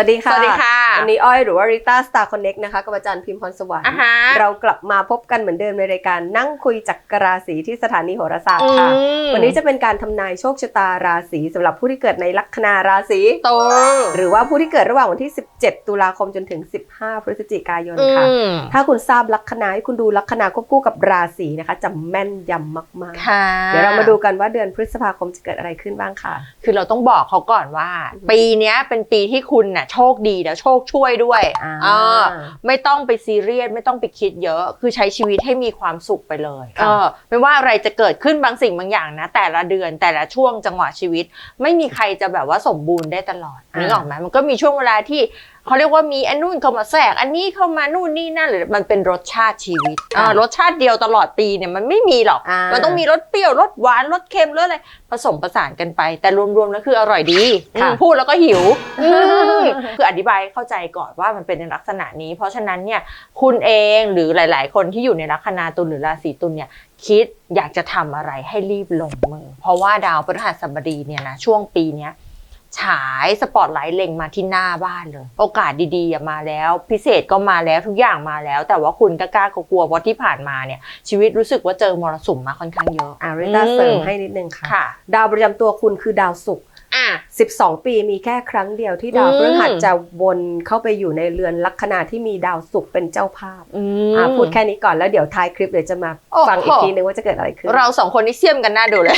สวัสดีค่ะ สวัสดีค่ะ วันนี้อ้อยหรือว่าริต้าสตาร์คอนเน็กนะคะกับอาจารย์พิมพ์พรสวรรค์อะฮะเรากลับมาพบกันเหมือนเดิมในรายการนั่งคุยจักรราศีที่สถานีโหราศาสตร์ค่ะอืมวันนี้จะเป็นการทำนายโชคชะตาราศีสำหรับผู้ที่เกิดในลัคนาราศีตรงหรือว่าผู้ที่เกิดระหว่างวันที่ 17 ตุลาคมจนถึง 15 พฤศจิกายนอืค่ะมถ้าคุณทราบลัคนาให้คุณดูลัคนาควบคู่กับราศีนะคะจะแม่นยำมากค่ะๆเดี๋ยวเรามาดูกันว่าเดือนพฤษภาคมจะเกิดอะไรขึ้นบ้างค่ะ คือเราต้องบอกเขาก่อนว่า ปีเนี้ยเป็นปีที่คุณน่ะโชคดีแล้วโชคช่วยด้วยอ่าเออไม่ต้องไปซีเรียสไม่ต้องไปคิดเยอะ คือใช้ชีวิตให้มีความสุขไปเลยค่ะเออไม่ว่าอะไรจะเกิดขึ้นบางสิ่งบางอย่างนะ แต่ละเดือนแต่ละช่วงจังหวะชีวิต ไม่มีใครจะแบบว่าสมบูรณ์ได้ตลอดนึกออกไหมมันก็มีช่วงเวลาที่ เขาเรียกว่ามีอันนู่นเข้ามาแทรก อันนี้เข้ามานู่นนี่นั่นหรือมันเป็นรสชาติชีวิตเออรสชาติเดียวตลอดปีเนี่ยมันไม่มีหรอก อ่ามั มันต้องมีรสเปรี้ยวรสหวานรสเค็มรสอะไรผสมผสานกันไป แต่รวมๆแล้วคืออร่อยดีค่ะ อืมพูดแล้วก็หิวอืมคืออธิบายให้เข้าใจก่อนว่ามันเป็นในลักษณะนี้ เพราะฉะนั้นเนี่ยคุณเองหรือหลาย ๆ คนที่อยู่ในลัคนาตุลหรือราศีตุลเนี่ย คิดอยากจะทำอะไรให้รีบลงมือ เพราะว่าดาวพฤหัสบดีเนี่ยนะช่วงปีเนี้ย ฉายสปอตไลท์เล็งมาที่หน้าบ้านเลย โอกาสดีๆอะมาแล้ว พิเศษก็มาแล้วทุกอย่างมาแล้ว แต่ว่าคุณก็กล้ากลัวๆเพราะที่ผ่านมาเนี่ยชีวิตรู้สึกว่าเจอมรสุมมาค่อนข้างเยอะอาริต้าเสริมให้นิดนึงค่ะค่ะดาวประจำตัวคุณคือดาวศุกร์ อะ12 ปีมีแค่ครั้งเดียวที่ดาวอืมพฤหัสจะวนเข้าไปอยู่ในเรือนลัคนาที่มีดาวศุกร์เป็นเจ้าภาพอือะพูดแค่นี้ก่อนแล้วเดี๋ยวท้ายคลิปเดี๋ยวจะมาโอ้โหฟังอีกทีนึงว่าจะเกิดอะไรขึ้น เราสองคนนี่เสี่ยมกันหน้าดูเลย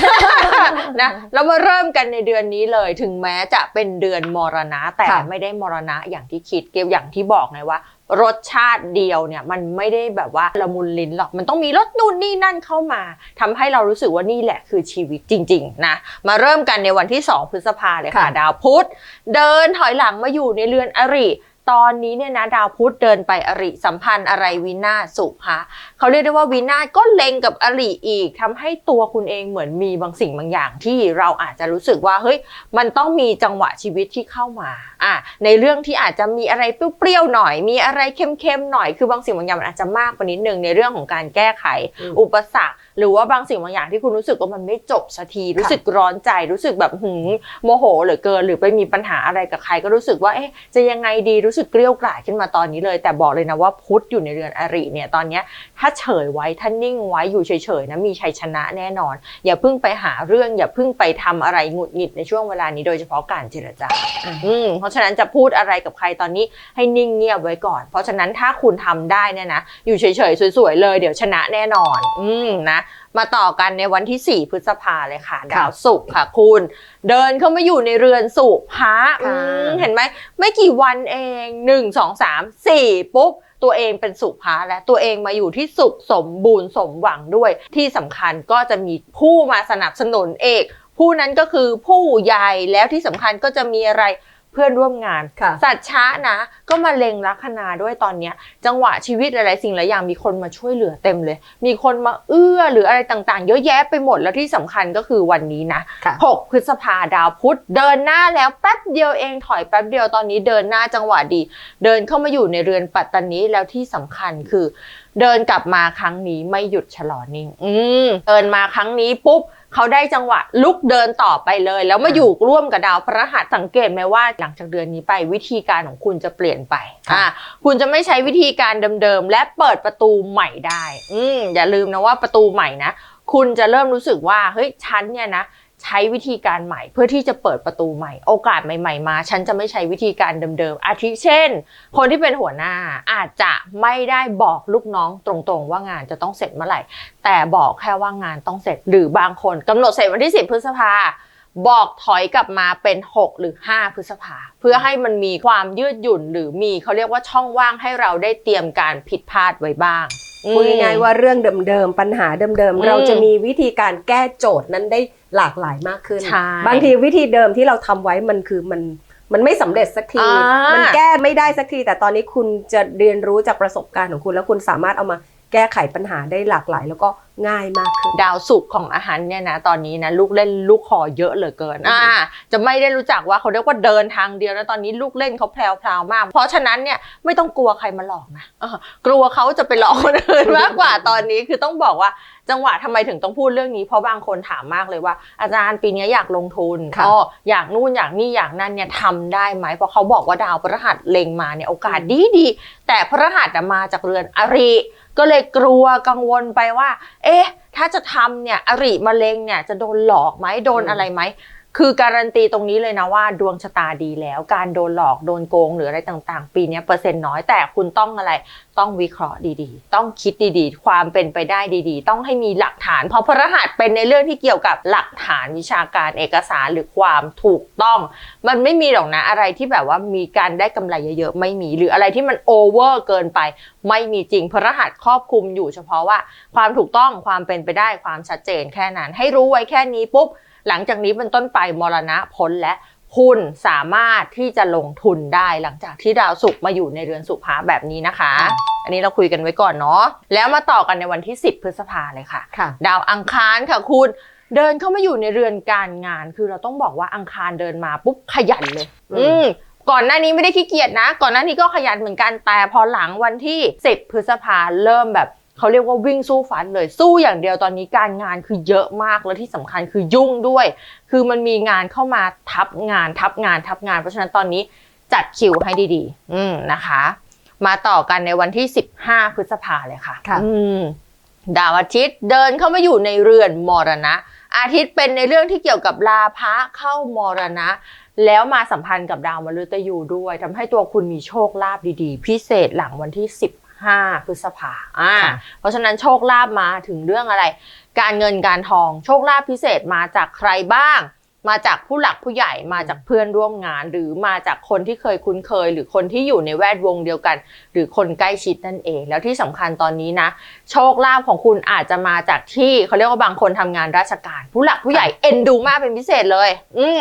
นะเรามาเริ่มกันในเดือนนี้เลย ถึงแม้จะเป็นเดือนมรณะแต่ค่ะไม่ได้มรณะอย่างที่คิดเกี่ยวอย่างที่บอกไงว่า รสชาติเดียวเนี่ยมันไม่ได้แบบว่าละมุนลิ้นหรอกมันต้องมีรสนู่นนี่นั่นเข้ามาทำให้เรารู้สึกว่านี่แหละคือชีวิตจริง ๆ นะ มาเริ่มกันในวันที่ 2 พฤษภาเลยค่ะค่ะดาวพุธเดินถอยหลังมาอยู่ในเรือนอริ ตอนนี้เนี่ยนะดาวพุธเดินไปอริสัมพันธ์อะไรวินาศสุภะเขาเรียกได้ว่าวินาศก็เล็งกับอริอีกทำให้ตัวคุณเองเหมือนมีบางสิ่งบางอย่างที่เราอาจจะรู้สึกว่าเฮ้ยมันต้องมีจังหวะชีวิตที่เข้ามาอะในเรื่องที่อาจจะมีอะไรเปรี้ยวๆหน่อย มีอะไรเค็มๆหน่อยคือบางสิ่งบางอย่างมันอาจจะมากกว่านิดนึงในเรื่องของการแก้ไขอืมอุปสรรค หรือว่าบางสิ่งบางอย่างที่คุณรู้สึกว่ามันไม่จบสักทีรู้สึกร้อนใจรู้สึกแบบหืมโมโหเหลือเกิน หรือไปมีปัญหาอะไรกับใครก็รู้สึกว่าเอ๊ะจะยังไงดีรู้สึกเกลี้ยวกล่อมขึ้นมาตอนนี้เลย แต่บอกเลยนะว่าพุทธอยู่ในเรือนอริเนี่ยตอนเนี้ยถ้าเฉยไว้ถ้านิ่งไว้อยู่เฉยๆนะมีชัยชนะแน่นอน อย่าเพิ่งไปหาเรื่อง อย่าเพิ่งไปทำอะไรหงุดหงิดในช่วงเวลานี้โดยเฉพาะการเจรจาอืมเพราะฉะนั้นจะพูดอะไรกับใครตอนนี้ให้นิ่งเงียบไว้ก่อน เพราะฉะนั้นถ้าคุณทำได้เนี่ยนะอยู่เฉยๆสวยๆเลย เดี๋ยวชนะแน่นอน อืมนะ มาต่อกันในวันที่ 4 พฤษภาเลยค่ะ ดาวศุกร์ค่ะคุณ เดินเข้ามาอยู่ในเรือนสุภะอืมเห็นไหม ไม่กี่วันเอง 1 2 3 4 ปุ๊บ ตัวเองเป็นสุภาและตัวเองมาอยู่ที่สุขสมบูรณ์สมหวังด้วย ที่สำคัญก็จะมีผู้มาสนับสนุนเอก ผู้นั้นก็คือผู้ใหญ่แล้วที่สำคัญก็จะมีอะไร เพื่อนร่วมงานค่ะ สัตว์ช้านะ ก็มาเล็งลัคนาด้วยตอนเนี้ย จังหวะชีวิตหลายๆสิ่งหลายอย่างมีคนมาช่วยเหลือเต็มเลย มีคนมาเอื้อหรืออะไรต่างๆ เยอะแยะไปหมดแล้วที่สำคัญก็คือวันนี้นะค่ะ6พฤษภาดาวพุธเดินหน้าแล้วแป๊บเดียวเองถอยแป๊บเดียวตอนนี้เดินหน้าจังหวะดี เดินเข้ามาอยู่ในเรือนปัตตานีแล้วที่สำคัญคือ เดินกลับมาครั้งนี้ไม่หยุดชะลอนิ่ง อืมเดินมาครั้งนี้ปุ๊บ เขาได้จังหวะลุกเดินต่อไปเลย แล้วมาอยู่ร่วมกับดาวพระหัสสังเกตไหมว่าหลังจากเดือนนี้ไปวิธีการของคุณจะเปลี่ยนไปค่ะอ่าคุณจะไม่ใช้วิธีการเดิมๆและเปิดประตูใหม่ได้ อืมอย่าลืมนะว่าประตูใหม่นะคุณจะเริ่มรู้สึกว่าเฮ้ยฉันเนี่ยนะ ใช้วิธีการใหม่เพื่อที่จะเปิดประตูใหม่ โอกาสใหม่ๆมา ฉันจะไม่ใช้วิธีการเดิมๆ อาทิเช่น คนที่เป็นหัวหน้าอาจจะไม่ได้บอกลูกน้องตรงๆ ว่างานจะต้องเสร็จเมื่อไหร่ แต่บอกแค่ว่างานต้องเสร็จ หรือบางคนกำหนดเสร็จวันที่ 10 พฤษภาบอกถอยกลับมาเป็น 6 หรือ 5 พฤษภา เพื่อให้มันมีความยืดหยุ่นหรือมีเขาเรียกว่าช่องว่างให้เราได้เตรียมการผิดพลาดไว้บ้าง พูดง่ายๆว่าเรื่องเดิมๆ ปัญหาเดิมอืมๆ เราจะมีวิธีการแก้โจทย์นั้นได้หลากหลายมากขึ้นใช่บางทีวิธีเดิมที่เราทำไว้มันคือมันมันไม่สำเร็จสักทีอ่ามัมันแก้ไม่ได้สักที แต่ตอนนี้คุณจะเรียนรู้จากประสบการณ์ของคุณ แล้วคุณสามารถเอามา แก้ไขปัญหาได้หลากหลาย แล้วก็ง่ายมากขึ้น ดาวสุกร์ของอาหารเนี่ยนะตอนนี้นะลูกเล่นลูกคอเยอะเหลือเกินอืออ่าฮึจะไม่ได้รู้จักว่าเขาเรียกว่าเดินทางเดียวนะตอนนี้ลูกเล่นเขาแพรวๆมาก เพราะฉะนั้นเนี่ยไม่ต้องกลัวใครมาหลอกนะเออกลัวเขาจะไปหลอกคนอื่นมากกว่าตอนนี้คือต้องบอกว่า จังหวะทำไมถึงต้องพูดเรื่องนี้เพราะบางคนถามมากเลยว่า อาจารย์ปีนี้อยากลงทุนค่ะอ๋ออยากนู่นอยากนี่อยากนั่นเนี่ยทำได้ไหมเพราะเขาบอกว่าดาวพฤหัสเล็งมาเนี่ยโอกาสดีดีๆแต่พฤหัสน่ะมาจากเรือนอริ ก็เลยกลัวกังวลไปว่า เอ๊ะ ถ้าจะทำเนี่ยอริมะเร็งเนี่ยจะโดนหลอกไหมโดนอืมอะไรไหม คือการันตีตรงนี้เลยนะว่าดวงชะตาดีแล้ว การโดนหลอกโดนโกงหรืออะไรต่างๆ ปีนี้เปอร์เซ็นต์น้อยแต่คุณต้องอะไรต้องวิเคราะห์ดีๆ ต้องคิดดีๆ ความเป็นไปได้ดีๆ ต้องให้มีหลักฐาน เพราะพระหัสเป็นในเรื่องที่เกี่ยวกับหลักฐานวิชาการเอกสารหรือความถูกต้อง มันไม่มีหรอกนะอะไรที่แบบว่ามีการได้กำไรเยอะๆไม่มีหรืออะไรที่มันโอเวอร์เกินไป ไม่มีจริงพระหัสครอบคลุมอยู่เฉพาะว่า ความถูกต้องความเป็นไปได้ความชัดเจนแค่นั้น ให้รู้ไว้แค่นี้ปุ๊บ หลังจากนี้เป็นต้นไปมรณะพ้นและคุณสามารถที่จะลงทุนได้หลังจากที่ดาวศุกร์มาอยู่ในเรือนสุภาแบบนี้นะคะค่ะอันนี้เราคุยกันไว้ก่อนเนาะแล้วมาต่อกันในวันที่ 10 พฤษภาเลยค่ะค่ะดาวอังคารค่ะคุณเดินเข้ามาอยู่ในเรือนการงาน คือเราต้องบอกว่าอังคารเดินมาปุ๊บขยันเลยอืมอืมก่อนหน้านี้ไม่ได้ขี้เกียจนะ ก่อนหน้านี้ก็ขยันเหมือนกันแต่พอหลังวันที่ 10 พฤษภาเริ่มแบบ เขาเรียกว่าวิ่งสู้ฟันเลยสู้อย่างเดียวตอนนี้การงานคือเยอะมากแล้วที่สำคัญคือยุ่งด้วย คือมันมีงานเข้ามาทับงานทับงานทับงาน เพราะฉะนั้นตอนนี้จัดคิวให้ดีๆ อืมนะคะ มาต่อกันในวันที่ 15 พฤษภาเลยค่ะค่ะอืมดาวอาทิตย์เดินเข้ามาอยู่ในเรือนมรณะ อาทิตย์เป็นในเรื่องที่เกี่ยวกับลาภะเข้ามรณะ แล้วมาสัมพันธ์กับดาวมฤตยูด้วยทำให้ตัวคุณมีโชคลาภดีๆ พิเศษหลังวันที่ 15พฤษภาอ่าค่ะเพราะฉะนั้นโชคลาภมาถึงเรื่องอะไร การเงินการทองโชคลาภพิเศษมาจากใครบ้าง มาจากผู้หลักผู้ใหญ่มาจากเพื่อนร่วมงาน หรือมาจากคนที่เคยคุ้นเคย หรือคนที่อยู่ในแวดวงเดียวกัน หรือคนใกล้ชิดนั่นเอง แล้วที่สำคัญตอนนี้นะ โชคลาภของคุณอาจจะมาจากที่เขาเรียกว่าบางคนทำงานราชการ ผู้หลักผู้ใหญ่เอ็นดูมากเป็นพิเศษเลย อืม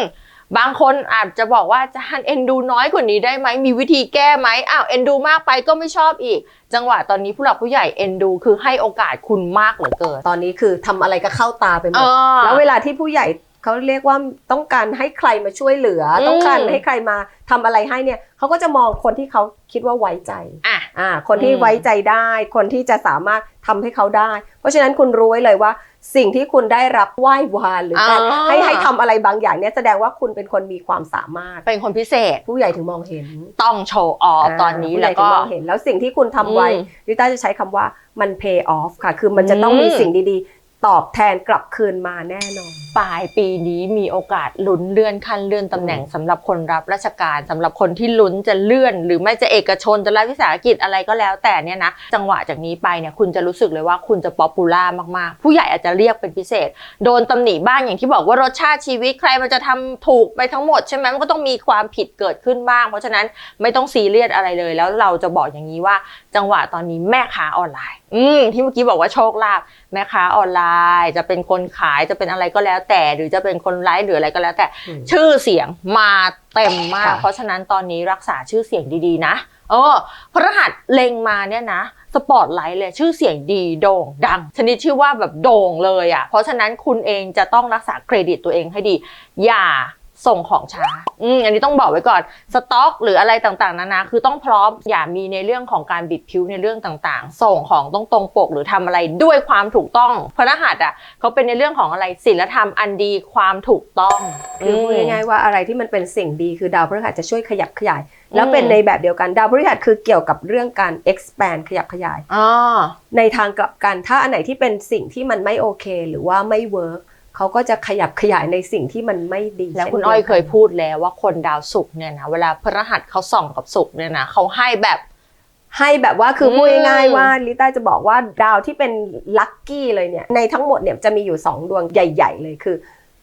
บางคนอาจจะบอกว่าจะหันเอ็นดูน้อยกว่านี้ได้ไหมมีวิธีแก้ไหมอ้าวเอ็นดูมากไปก็ไม่ชอบอีก จังหวะตอนนี้ผู้หลักผู้ใหญ่เอ็นดู คือให้โอกาสคุณมากเหลือเกิน ตอนนี้คือทำอะไรก็เข้าตาไปหมเอดอแล้วเวลาที่ผู้ใหญ่ เขาเรียกว่าต้องการให้ใครมาช่วยเหลืออมต้องการให้ใครมาทำอะไรให้เนี่ยเขาก็จะมองคนที่เขาคิดว่าไว้ใจอะอ่าคนที่อืมไว้ใจได้ คนที่จะสามารถทำให้เขาได้ เพราะฉะนั้นคุณรู้ไว้เลยว่า สิ่งที่คุณได้รับไหว้วานหรือการอ่าให้ให้ทำอะไรบางอย่างเนี่ยแสดงว่าคุณเป็นคนมีความสามารถ เป็นคนพิเศษ ผู้ใหญ่ถึงมองเห็น ต้องโชว์ออฟตอนนี้ผู้ใหแล้ญ่วถึก็งมองเห็นแล้วสิ่งที่คุณทำไว้อืมลิต้าจะใช้คำว่ามัน pay off ค่ะ คือมันจะต้องมีอืมสิ่งดีๆ ตอบแทนกลับคืนมาแน่นอน ปลายปีนี้มีโอกาสลุ้นเลื่อนขั้นเลื่อนตำแหน่งสำหรับคนรับราชการสำหรับคนที่ลุ้นจะเลื่อน หรือไม่จะเอกชนจะรัฐวิสาหกิจอะไรก็แล้ว แต่เนี่ยนะจังหวะจากนี้ไปเนี่ยคุณจะรู้สึกเลยว่าคุณจะป๊อปปูล่ามากๆ ผู้ใหญ่อาจจะเรียกเป็นพิเศษ โดนตำหนิบ้างอย่างที่บอกว่ารสชาติชีวิตใครมันจะทำถูกไปทั้งหมดใช่ไหมมันก็ต้องมีความผิดเกิดขึ้นบ้าง เพราะฉะนั้นไม่ต้องซีเรียสอะไรเลย แล้วเราจะบอกอย่างนี้ว่าจังหวะตอนนี้แม่ค้าออนไลน์ อืมที่เมื่อกี้บอกว่าโชคลาภแม่ค้าออนไลน์ จะเป็นคนขายจะเป็นอะไรก็แล้วแต่ หรือจะเป็นคนไลฟ์หรืออะไรก็แล้วแต่อืมชื่อเสียงมาเต็มมากค่ะเพราะฉะนั้นตอนนี้รักษาชื่อเสียงดีๆ นะเออพระรหัสเล็งมาเนี่ยนะสปอตไลท์เลยชื่อเสียงดีโด่งดังชนิดชื่อว่าแบบโด่งเลยอะ่ะเพราะฉะนั้นคุณเองจะต้องรักษาเครดิตตัวเองให้ดี อย่า ส่งของช้า อืมอันนี้ต้องบอกไว้ก่อน สต็อกหรืออะไรต่างๆนานาคือต้องพร้อม อย่ามีในเรื่องของการบิดผิวในเรื่องต่างๆ ส่งของต้องตรงปกหรือทำอะไรด้วยความถูกต้องพระรหัสอะเขาเป็นในเรื่องของอะไรศีลธรรมอันดีความถูกต้องคือพูดง่ายๆว่าอะไรที่มันเป็นสิ่งดีคือดาวพฤหัสจะช่วยขยับขยาย แล้วอืมเป็นในแบบเดียวกันดาวพฤหัสคือเกี่ยวกับเรื่องการ expand ขยับขยายอ๋อในทางกลับกันถ้าอันไหนที่เป็นสิ่งที่มันไม่โอเค หรือว่าไม่เวิร์ก เขาก็จะขยับขยายในสิ่งที่มันไม่ดี แล้วคุณช่นอ้อยดีวกันเคยพูดแล้วว่าคนดาวศุกร์เนี่ยนะเวลาพระรหัสเขาส่องกับศุกร์เนี่ยนะเขาให้แบบให้แบบว่าคืออมพูดง่ายๆว่าลิต้าจะบอกว่าดาวที่เป็นลัคกี้เลยเนี่ยในทั้งหมดเนี่ยจะมีอยู่ 2 ดวงใหญ่ ๆ เลยคือ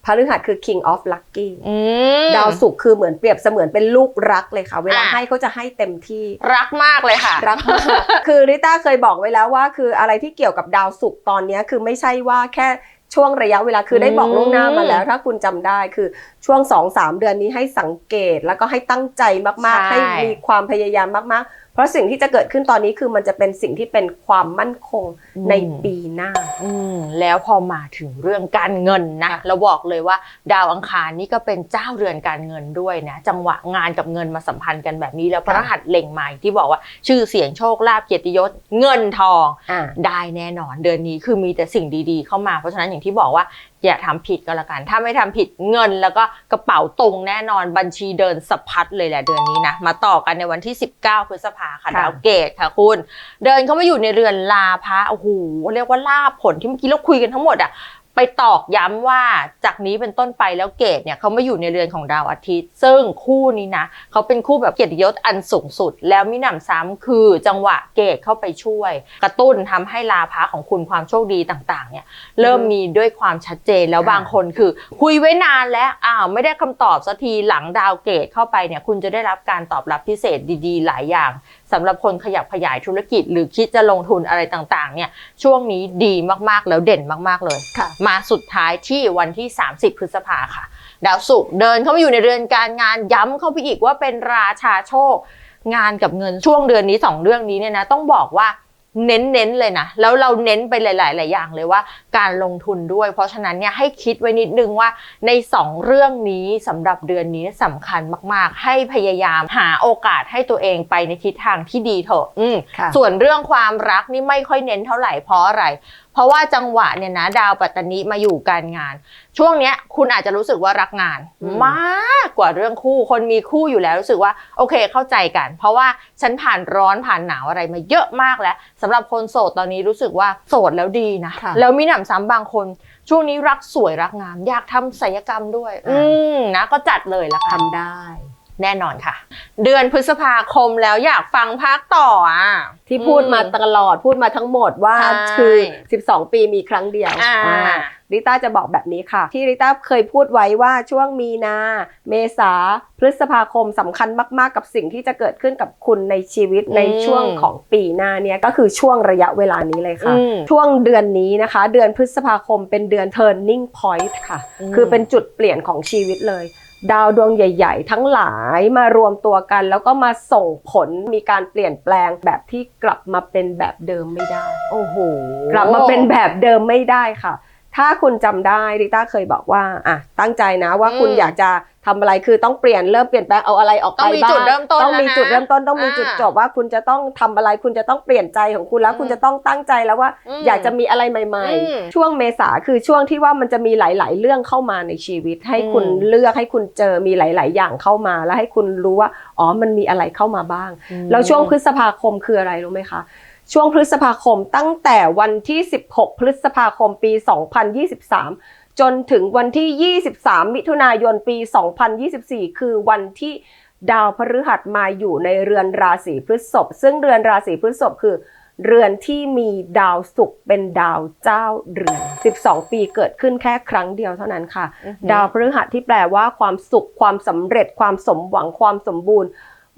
พฤหัสคือ king of lucky อืมดาวศุกร์คือเหมือนเปรียบเสมือนเป็นลูกรักเลยค่ะ เวลาอะให้เขาจะให้เต็มที่รักมากเลยค่ะ รักมากคือริต้าเคยบอกไว้แล้วว่า คืออะไรที่เกี่ยวกับดาวศุกร์ตอนเนี้ยคือไม่ใช่ว่าแค่ ช่วงระยะเวลาคือได้บอกล่วงหน้ามาแล้ว ถ้าคุณจำได้คือช่วง2-3เดือนนี้ให้สังเกตแล้วก็ให้ตั้งใจมากๆใช่ให้มีความพยายามมากๆเพ ราะสิ่งที่จะเกิดขึ้นตอนนี้คือมันจะเป็นสิ่งที่เป็นความมั่นคงอืมในปีหน้าอืมแล้วพอมาถึงเรื่องการเงินนะค่ะเราบอกเลยว่า ดาวอังคารนี่ก็เป็นเจ้าเรือนการเงินด้วยนะจังหวะงานกับเงินมาสัมพันธ์กันแบบนี้แล้วพระรหัสเล็งมาอย่างที่บอกว่าชื่อเสียงโชคลาภเกียรติยศเงินทองอ่าได้แน่นอนเดือนนี้คือมีแต่สิ่งดีๆ เข้ามาเพราะฉะนั้นอย่างที่บอกว่า อย่าทำผิดก็แล้วกัน ถ้าไม่ทำผิดเงินแล้วก็กระเป๋าตรงแน่นอนบัญชีเดินสะพัดเลยแหละเดือนนี้นะ มาต่อกันในวันที่ 19พฤษภาค่ะค่ะดาวเกตค่ะคุณ เดินเข้ามาอยู่ในเรือนลาพระโอ้โหเรียกว่าลาภผลที่เมื่อกี้เราคุยกันทั้งหมดอะ ไปตอกย้ำว่าจากนี้เป็นต้นไปแล้วเกตเนี่ยเขาไมาอยู่ในเรือนของดาวอาทิตย์ ซึ่งคู่นี้นะเขาเป็นคู่แบบเกียรติยศอันสูงสุด แล้วมิหนำซ้ำคือจังหวะเกตเข้าไปช่วย กระตุ้นทำให้ลาภะของคุณความโชคดีต่างๆเนี่ยเริ่มมีด้วยความชัดเจนแล้วบางคนคือ คุยไว้นานแล้วอ้าวไม่ได้คำตอบสักทีหลังดาวเกตเข้าไปเนี่ยคุณจะได้รับการตอบรับพิเศษดี ๆ หลายอย่าง สำหรับคนขยับขยายธุรกิจ หรือคิดจะลงทุนอะไรต่างๆ เนี่ยช่วงนี้ดีมากๆแล้วเด่นมากๆเลยค่ะมาสุดท้ายที่วันที่ 30 พฤษภาค่ะ ดาวศุกร์เดินเข้ามาอยู่ในเรือนการงานย้ำเข้าไปอีกว่าเป็นราชาโชค งานกับเงินช่วงเดือนนี้ 2 เรื่องนี้เนี่ยนะต้องบอกว่า เน้นๆเลยนะ แล้วเราเน้นไปหลายๆหลายอย่างเลยว่าการลงทุนด้วย เพราะฉะนั้นเนี่ยให้คิดไว้นิดนึงว่าใน 2 เรื่องนี้สำหรับเดือนนี้สำคัญมากๆ ให้พยายามหาโอกาสให้ตัวเองไปในทิศทางที่ดีเถอะอืมค่ะส่วนเรื่องความรักนี่ไม่ค่อยเน้นเท่าไหร่เพราะอะไรเพ ราะว่าจังหวะเนี่ยนะ ดาวปัตตานีมาอยู่การงาน ช่วงเนี้ยคุณอาจจะรู้สึกว่ารักงานอืมมากกว่าเรื่องคู่ คนมีคู่อยู่แล้วรู้สึกว่าโอเคเข้าใจกัน เพราะว่าฉันผ่านร้อนผ่านหนาวอะไรมาเยอะมากแล้วสำหรับคนโสดตอนนี้รู้สึกว่าโสดแล้วดีนะค่ะแล้วมีหนำซ้ำบางคน ช่วงนี้รักสวยรักงามอยากทำศัลยกรรมด้วยอ่าอืมนะก็จัดเลยละกันทำได้ แน่นอนค่ะ เดือนพฤษภาคมแล้วอยากฟังภาคต่ออะ ที่พูดมาตลอดพูดมาทั้งหมดว่าใช่คือ 12 ปีมีครั้งเดียวอ่าอ่าริต้าจะบอกแบบนี้ค่ะ ที่ริต้าเคยพูดไว้ว่าช่วงมีนา เมษาพฤษภาคมสำคัญมากๆ กับสิ่งที่จะเกิดขึ้นกับคุณในชีวิตในช่วงของปีหน้าเนี่ยก็คือช่วงระยะเวลานี้เลยค่ะอืมช่วงเดือนนี้นะคะ เดือนพฤษภาคมเป็นเดือน turning point ค่ะอืมคือเป็นจุดเปลี่ยนของชีวิตเลย ดาวดวงใหญ่ ๆ ทั้งหลายมารวมตัวกัน แล้วก็มาส่งผลมีการเปลี่ยนแปลงแบบที่กลับมาเป็นแบบเดิมไม่ได้ โอ้โห กลับมาเป็นแบบเดิมไม่ได้ค่ะ ถ้าคุณจำได้ริต้าเคยบอกว่าอะตั้งใจนะว่าคุณอืมอยากจะทำอะไรคือต้องเปลี่ยนเริ่มเปลี่ยนแปลงเอาอะไรออกไปต้องมีบ้างจุดเริ่มต้นต้องมีแล้วนะจุดเริ่มต้นต้องมีอ่าจุดจบว่าคุณจะต้องทำอะไร คุณจะต้องเปลี่ยนใจของคุณแล้วอืมคุณจะต้องตั้งใจแล้วว่าอืมอยากจะมีอะไรใหม่อืมๆช่วงเมษาคือช่วงที่ว่ามันจะมีหลาย ๆ เรื่องเข้ามาในชีวิต ให้คุณอืมเลือกให้คุณเจอมีหลาย ๆ อย่างเข้ามาแล้วให้คุณรู้ว่าอ๋อมันมีอะไรเข้ามาบ้าง แล้วช่วงพฤษภาคมคืออะไรรู้ไหมคะ ช่วงพฤษภาคมตั้งแต่วันที่ 16 พฤษภาคมปี 2023 จนถึงวันที่ 23 มิถุนายนปี 2024 คือวันที่ดาวพฤหัสมาอยู่ในเรือนราศีพฤษภซึ่งเรือนราศีพฤษภคือเรือนที่มีดาวศุกร์เป็นดาวเจ้าเรือน 12 ปีเกิดขึ้นแค่ครั้งเดียวเท่านั้นค่ะอือหือดาวพฤหัสที่แปลว่าความสุขความสำเร็จความสมหวังความสมบูรณ์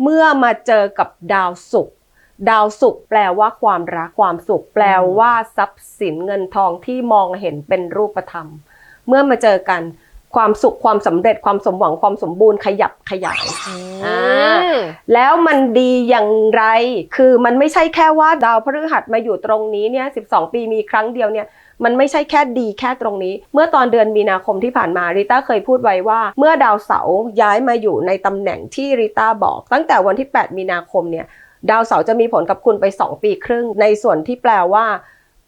เมื่อมาเจอกับดาวศุกร์ ดาวศุกร์แปลว่าความรักความสุข แปลว่าทรัพย์สินเงินทองที่มองเห็นเป็นรูปธรรม เมื่อมาเจอกันความสุขความสำเร็จความสมหวังความสมบูรณ์ขยับขยายอ่าแล้วมันดีอย่างไร คือมันไม่ใช่แค่ว่าดาวพฤหัสมาอยู่ตรงนี้เนี่ย12ปีมีครั้งเดียวเนี่ยมันไม่ใช่แค่ดีแค่ตรงนี้ เมื่อตอนเดือนมีนาคมที่ผ่านมาริต้าเคยพูดไว้ว่า เมื่อดาวเสาร์ย้ายมาอยู่ในตำแหน่งที่ริต้าบอก ตั้งแต่วันที่ 8 มีนาคมเนี่ย ดาวเสาร์จะมีผลกับคุณไป 2 ปีครึ่ง ในส่วนที่แปลว่า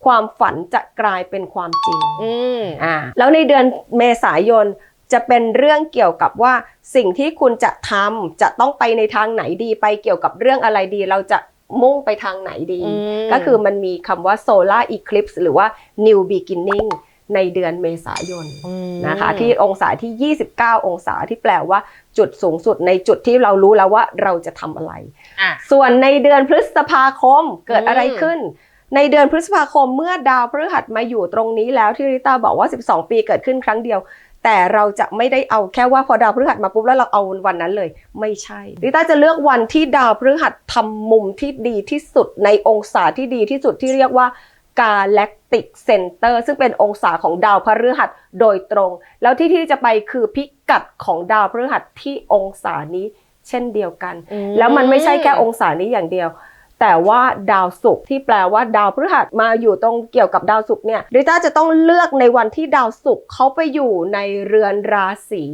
ความฝันจะกลายเป็นความจริงอืมอ่าแล้วในเดือนเมษายนจะเป็นเรื่องเกี่ยวกับว่าสิ่งที่คุณจะทำจะต้องไปในทางไหนดีไปเกี่ยวกับเรื่องอะไรดี เราจะมุ่งไปทางไหนดีอืมก็คือมันมีคำว่า solar eclipse หรือว่า new beginning ในเดือนเมษายนนะคะที่องศาที่ 29 องศาที่แปลว่า จุดสูงสุดในจุดที่เรารู้แล้วว่าเราจะทำอะไร อะ ส่วนในเดือนพฤษภาคมเกิดอะไรอืมขึ้น ในเดือนพฤษภาคมเมื่อดาวพฤหัสมาอยู่ตรงนี้แล้วที่ริต้าบอกว่า 12 ปีเกิดขึ้นครั้งเดียว แต่เราจะไม่ได้เอาแค่ว่าพอดาวพฤหัสมาปุ๊บแล้วเราเอาวันนั้นเลย ไม่ใช่ริต้าจะเลือกวันที่ดาวพฤหัสทำมุมที่ดีที่สุดในองศาที่ดีที่สุดที่เรียกว่า Galactic Center ซึ่งเป็นองศาของดาวพฤหัสโดยตรง แล้วที่ที่จะไปคือพิกัดของดาวพฤหัสที่องศานี้เช่นเดียวกันอืแล้วมันไม่ใช่แค่องศานี้อย่างเดียว แต่ว่าดาวศุกร์ที่แปลว่าดาวพฤหัสมาอยู่ตรงเกี่ยวกับดาวศุกร์เนี่ยริต้าจะต้องเลือกในวันที่ดาวศุกร์เขาไปอยู่ในเรือนราศี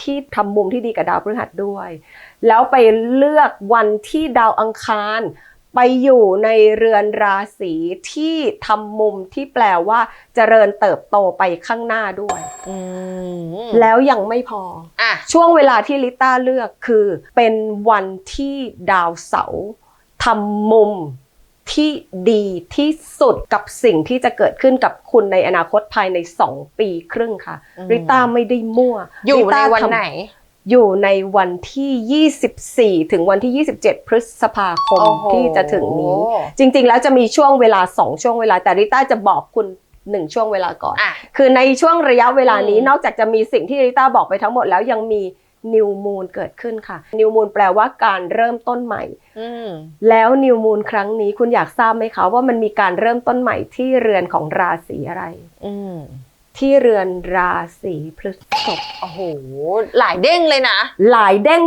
ที่ทำมุมที่ดีกับดาวพฤหัสด้วย แล้วไปเลือกวันที่ดาวอังคาร ไปอยู่ในเรือนราศีที่ทำมุมที่แปลว่า เจริญเติบโตไปข้างหน้าด้วยอืมแล้วยังไม่พออะช่วงเวลาที่ลิต้าเลือกคือ เป็นวันที่ดาวเสาร์ทำมุมที่ดีที่สุดกับสิ่งที่จะเกิดขึ้นกับคุณในอนาคตภายใน 2 ปีครึ่งค่ะอืมริต้าไม่ได้มั่วอยู่ริในต้าวันทำไหน อยู่ในวันที่ 24 ถึงวันที่ 27 พฤษภาคมโอ้โหที่จะถึงนี้ จริง ๆ แล้วจะมีช่วงเวลา 2 ช่วงเวลา แต่ริต้าจะบอกคุณหนึ่งช่วงเวลาก่อนอะคือในช่วงระยะเวลานี้อืมนอกจากจะมีสิ่งที่ริต้าบอกไปทั้งหมดแล้วยังมีนิวมูนเกิดขึ้นค่ะนิวมูนแปลว่าการเริ่มต้นใหม่อืมแล้วนิวมูนครั้งนี้คุณอยากทราบไหมคะว่ามันมีการเริ่มต้นใหม่ที่เรือนของราศีอะไรอืม ที่เรือนราศีพฤษภโอ้โห หลายเด้งเลยนะ หลายเด้ง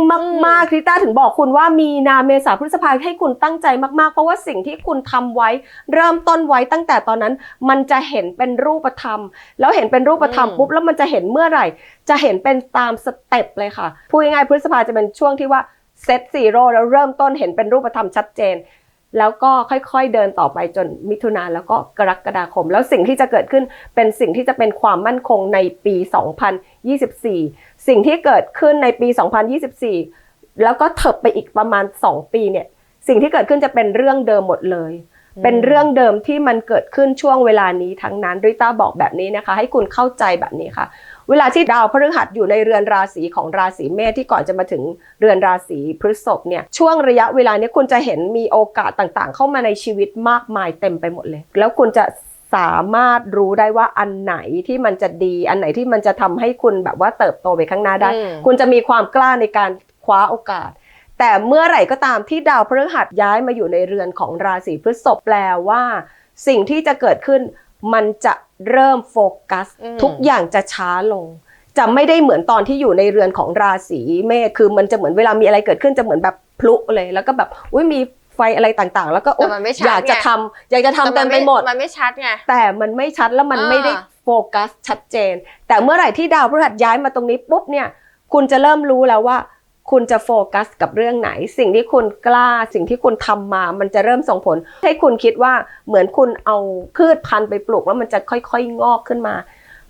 มากๆริต้าถึงบอกคุณว่ามีนาเมษาพฤษภาให้คุณตั้งใจมากๆ เพราะว่าสิ่งที่คุณทำไว้ เริ่มต้นไว้ตั้งแต่ตอนนั้น มันจะเห็นเป็นรูปธรรม แล้วเห็นเป็นรูปธรรมอืมปุ๊บแล้วมันจะเห็นเมื่อไหร่ จะเห็นเป็นตามสเต็ปเลยค่ะพูดง่ายๆพฤษภาจะเป็นช่วงที่ว่าเซตซีโร่แล้วเริ่มต้นเห็นเป็นรูปธรรมชัดเจน แล้วก็ค่อยๆเดินต่อไปจนมิถุนาแล้วก็กรกฎาคม แล้วสิ่งที่จะเกิดขึ้นเป็นสิ่งที่จะเป็นความมั่นคงในปี 2024 สิ่งที่เกิดขึ้นในปี 2024 แล้วก็เถิบไปอีกประมาณ 2 ปีเนี่ยสิ่งที่เกิดขึ้นจะเป็นเรื่องเดิมหมดเลย เป็นเรื่องเดิมที่มันเกิดขึ้นช่วงเวลานี้ทั้งนั้นริต้าบอกแบบนี้นะคะ ให้คุณเข้าใจแบบนี้ค่ะ เวลาที่ดาวพฤหัสอยู่ในเรือนราศีของราศีเมษที่ก่อนจะมาถึงเรือนราศีพฤษภเนี่ยช่วงระยะเวลาเนี้คุณจะเห็นมีโอกาสต่างๆ เข้ามาในชีวิตมากมายเต็มไปหมดเลย แล้วคุณจะสามารถรู้ได้ว่าอันไหนที่มันจะดี อันไหนที่มันจะทำให้คุณแบบว่าเติบโตไปข้างหน้าได้อืมคุณจะมีความกล้าในการคว้าโอกาส แต่เมื่อไหร่ก็ตามที่ดาวพฤหัสย้ายมาอยู่ในเรือนของราศีพฤษภแปลว่า สิ่งที่จะเกิดขึ้น มันจะเริ่มโฟกัสอืมทุกอย่างจะช้าลง จะไม่ได้เหมือนตอนที่อยู่ในเรือนของราศีเมษคือมันจะเหมือนเวลามีอะไรเกิดขึ้นจะเหมือนแบบพลุเลย แล้วก็แบบอุ้ยมีไฟอะไรต่างๆ แล้วก็โอ๊ยแต่มันไม่ชัดอยากจะไงทำอยากจะทำเต็มไปหมดมันไม่ชัดไงแต่มันไม่ชัดแล้วมันอ่าไม่ได้โฟกัสชัดเจน แต่เมื่อไหร่ที่ดาวพฤหัสย้ายมาตรงนี้ปุ๊บเนี่ย คุณจะเริ่มรู้แล้วว่า คุณจะโฟกัสกับเรื่องไหน สิ่งที่คุณกล้า สิ่งที่คุณทำมา มันจะเริ่มส่งผล ให้คุณคิดว่าเหมือนคุณเอาพืชพันธุ์ไปปลูกแล้วมันจะค่อยๆ งอกขึ้นมา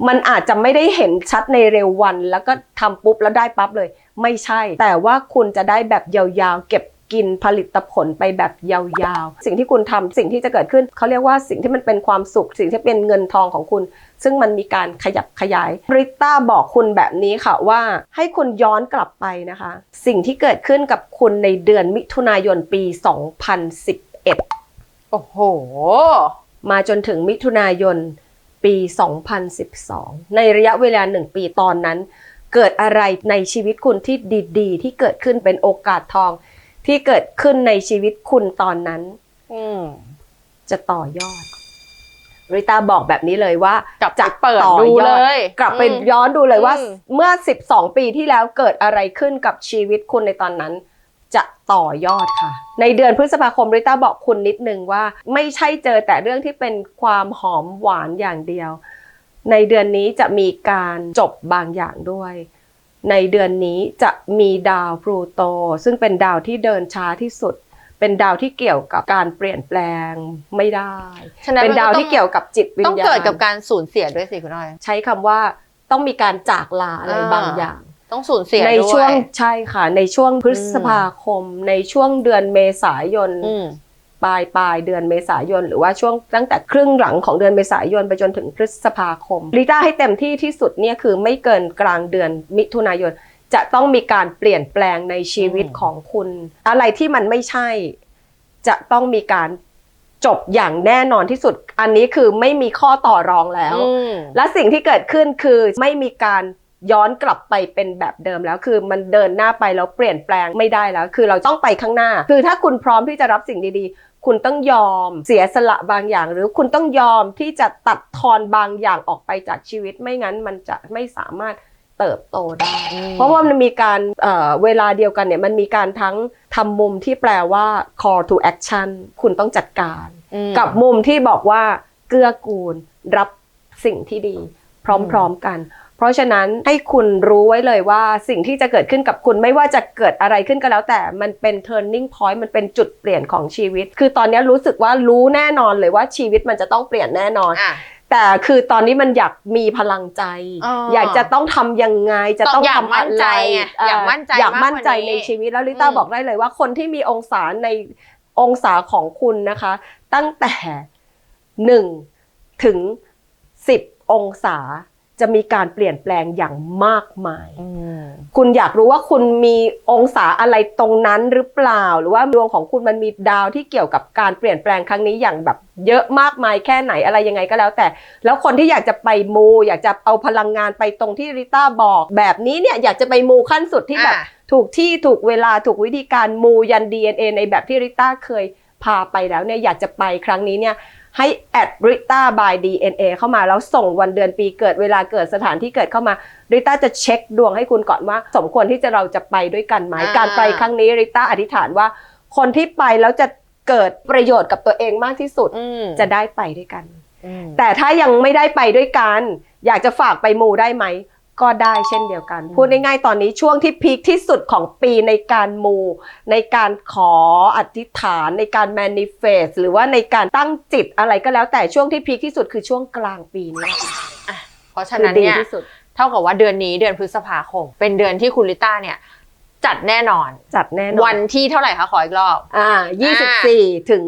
มันอาจจะไม่ได้เห็นชัดในเร็ววัน แล้วก็ทำปุ๊บแล้วได้ปั๊บเลย ไม่ใช่ แต่ว่าคุณจะได้แบบยาวๆ เก็บ กินผลิตผลไปแบบยาวๆ สิ่งที่คุณทำสิ่งที่จะเกิดขึ้นเขาเรียกว่าสิ่งที่มันเป็นความสุข สิ่งที่เป็นเงินทองของคุณ ซึ่งมันมีการขยับขยายริต้าบอกคุณแบบนี้ค่ะว่าให้คุณย้อนกลับไปนะคะ สิ่งที่เกิดขึ้นกับคุณในเดือนมิถุนายนปี 2011 โอ้โห มาจนถึงมิถุนายนปี 2012 ในระยะเวลาหนึ่งปีตอนนั้น เกิดอะไรในชีวิตคุณที่ดี ๆ ที่เกิดขึ้นเป็นโอกาสทอง ที่เกิดขึ้นในชีวิตคุณตอนนั้นอืมจะต่อยอด ริตาบอกแบบนี้เลยว่ากลับไปจะเปิดต่อดูยอเลย กลับไปอืมย้อนดูเลยว่าอืมเมื่อ 12 ปีที่แล้วเกิดอะไรขึ้นกับชีวิตคุณในตอนนั้น จะต่อยอดค่ะ ในเดือนพฤษภาคมริต้าบอกคุณนิดนึงว่า ไม่ใช่เจอแต่เรื่องที่เป็นความหอมหวานอย่างเดียว ในเดือนนี้จะมีการจบบางอย่างด้วย ในเดือนนี้จะมีดาวพลูโต ซึ่งเป็นดาวที่เดินช้าที่สุด เป็นดาวที่เกี่ยวกับการเปลี่ยนแปลงไม่ได้ฉะนั้นเป็นมันก็ดาวต้องที่เกี่ยวกับจิตวิญญาณต้องเกิดกับการสูญเสียด้วยสิคุณอ้อย ใช้คำว่าต้องมีการจากลาอะไรอ่าบางอย่าง ต้องสูญเสียในด้วยช่วงใช่ค่ะ ในช่วงพฤษภาคม ในช่วงเดือนเมษายนอืม ปลายปลายเดือนเมษายน หรือว่าช่วงตั้งแต่ครึ่งหลังของเดือนเมษายนไปจนถึงพฤษภาคมลิต้าให้เต็มที่ที่สุดเนี่ยคือไม่เกินกลางเดือนมิถุนายน จะต้องมีการเปลี่ยนแปลงในชีวิตอืมของคุณ อะไรที่มันไม่ใช่ จะต้องมีการจบอย่างแน่นอนที่สุด อันนี้คือไม่มีข้อต่อรองแล้วอืมและสิ่งที่เกิดขึ้นคือไม่มีการย้อนกลับไปเป็นแบบเดิมแล้ว คือมันเดินหน้าไปแล้วเปลี่ยนแปลงไม่ได้แล้ว คือเราต้องไปข้างหน้า คือถ้าคุณพร้อมที่จะรับสิ่งดีๆ คุณต้องยอมเสียสละบางอย่าง หรือคุณต้องยอมที่จะตัดทอนบางอย่างออกไปจากชีวิต ไม่งั้นมันจะไม่สามารถเติบโตได้ เพราะว่ามันมีการเอ่อเวลาเดียวกันเนี่ยมันมีการทั้งทำมุมที่แปลว่า call to action คุณต้องจัดการอืมกับมุมที่บอกว่าเกื้อกูลรับสิ่งที่ดี พร้อมๆกัน เพราะฉะนั้นให้คุณรู้ไว้เลยว่าสิ่งที่จะเกิดขึ้นกับคุณไม่ว่าจะเกิดอะไรขึ้นก็แล้วแต่มันเป็น turning point มันเป็นจุดเปลี่ยนของชีวิต คือตอนนี้รู้สึกว่ารู้แน่นอนเลยว่าชีวิตมันจะต้องเปลี่ยนแน่นอนอะแต่คือตอนนี้มันอยากมีพลังใจอ๋อออยากจะต้องทำยังไงจะต้องอยากทำมั่อะนใจไรไงเอยากมั่นใจอยากมั่นใจมากกว่านี้ในชีวิตแล้วลิต้าอืมบอกได้เลยว่าคนที่มีองศาในองศาของคุณนะคะ ตั้งแต่หนึ่งถึงสิบองศา จะมีการเปลี่ยนแปลงอย่างมากมายอืมคุณอยากรู้ว่าคุณมีองศาอะไรตรงนั้นหรือเปล่า หรือว่าดวงของคุณมันมีดาวที่เกี่ยวกับการเปลี่ยนแปลงครั้งนี้อย่างแบบเยอะมากมายแค่ไหนอะไรยังไงก็แล้วแต่ แล้วคนที่อยากจะไปมู อยากจะเอาพลังงานไปตรงที่ริต้าบอก แบบนี้เนี่ยอยากจะไปมูขั้นสุดที่แบบอะถูกที่ถูกเวลาถูกวิธีการมูยัน DNA ในแบบที่ริต้าเคยพาไปแล้วเนี่ยอยากจะไปครั้งนี้เนี่ย ให้แอดริต้า by DNA เข้ามาแล้วส่งวันเดือนปีเกิดเวลาเกิดสถานที่เกิดเข้ามาริต้าจะเช็คดวงให้คุณก่อนว่า สมควรที่จะเราจะไปด้วยกันไหมอ่าการไปครั้งนี้ริต้าอธิษฐานว่า คนที่ไปแล้วจะเกิดประโยชน์กับตัวเองมากที่สุดอืมจะได้ไปด้วยกันอืมแต่ถ้ายังไม่ได้ไปด้วยกัน อยากจะฝากไปมูได้ไหม ก็ได้เช่นเดียวกันอืมพูดง่ายๆตอนนี้ช่วงที่พีคที่สุดของปีในการมู ในการขออธิษฐานในการ manifest หรือว่าในการตั้งจิตอะไรก็แล้วแต่ช่วงที่พีคที่สุดคือช่วงกลางปีนี้เพราะฉะคือนั้นดีเนี่ยที่สุดเท่ากับว่าเดือนนี้เดือนพฤษภาคม เป็นเดือนที่คุณลิต้าเนี่ย จัดแน่นอน จัดแน่นอน วันที่เท่าไหร่คะขออีกรอบ อ่า 24 ถึง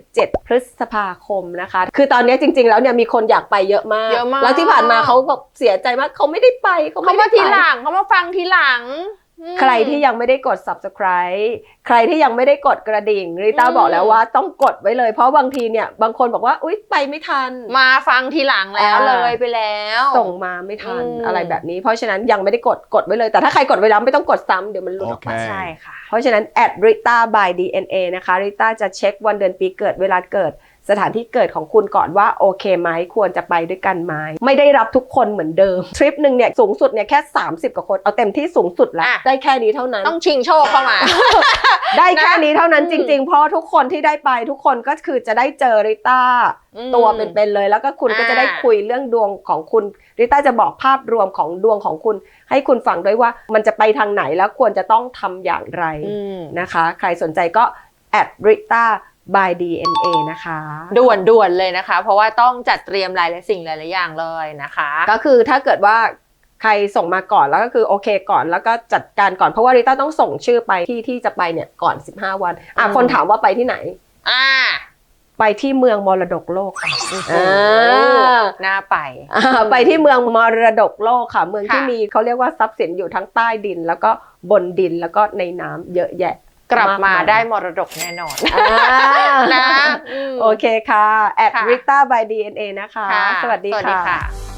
27 พฤษภาคมนะคะ คือตอนนี้จริง ๆ แล้วเนี่ยมีคนอยากไปเยอะมาก เยอะมาก แล้วที่ผ่านมาเขาแบบเสียใจมากเขาไม่ได้ไปเขาเขาไม่ได้มาไปทีหลังเขามาฟังทีหลังอืม ใครที่ยังไม่ได้กด subscribe ใครที่ยังไม่ได้กดกระดิ่งริต้าอืมบอกแล้วว่าต้องกดไว้เลย เพราะบางทีเนี่ยบางคนบอกว่าอุ๊ยไปไม่ทัน มาฟังทีหลังแล้วอ่าเลยไปแล้ว ส่งมาไม่ทันอืมอะไรแบบนี้ เพราะฉะนั้นยังไม่ได้กดกดไว้เลย แต่ถ้าใครกดไว้แล้วไม่ต้องกดซ้ำเดี๋ยวมันหลุดออกมาโอเคใช่ค่ะเพราะฉะนั้น at rita by dna นะคะริต้าจะเช็ควันเดือนปีเกิดเวลาเกิด สถานที่เกิดของคุณก่อนว่าโอเคไหมควรจะไปด้วยกันไหมไม่ได้รับทุกคนเหมือนเดิมทริปหนึ่งเนี่ยสูงสุดเนี่ยแค่ 30 กว่าคนเอาเต็มที่สูงสุดแล้วอะได้แค่นี้เท่านั้น ต้องชิงโชคเข้ามา ได้แค่นี้เท่านั้นอืมจริง ๆ เพราะทุกคนที่ได้ไปทุกคนก็คือจะได้เจอริต้าอืมตัวเป็นๆเลยแล้วก็คุณก็จะได้อ่าคุยเรื่องดวงของคุณริต้าจะบอกภาพรวมของดวงของคุณ ให้คุณฟังด้วยว่ามันจะไปทางไหนแล้วควรจะต้องทำอย่างไรอืมนะคะ ใครสนใจก็ at rita by dna นะคะ ด่วนด่วนๆเลยนะคะ เพราะว่าต้องจัดเตรียมหลายๆสิ่งหลายๆอย่างเลยนะคะ ก็คือถ้าเกิดว่าใครส่งมาก่อนแล้วก็คือโอเคก่อนแล้วก็จัดการก่อนเพราะว่าริต้าต้องส่งชื่อไปที่ที่จะไปเนี่ยก่อน 15 วันอะอืมคนถามว่าไปที่ไหน อ่า ไปที่เมืองมรดกโลกค่ะโอ้โหอ่าน่าไปอ่าไปที่เมืองมรดกโลกค่ะ เมืองที่ค่ะมีเขาเรียกว่าทรัพย์สินอยู่ทั้งใต้ดิน แล้วก็บนดินแล้วก็ในน้ำเยอะแยะ กลับมามากมายได้มรดกแน่นอนอ่านะมโอเคค่ะ at ค่ะ rita by dna นะคะค่ะสวัสดีสวัสดีค่ะค่ะ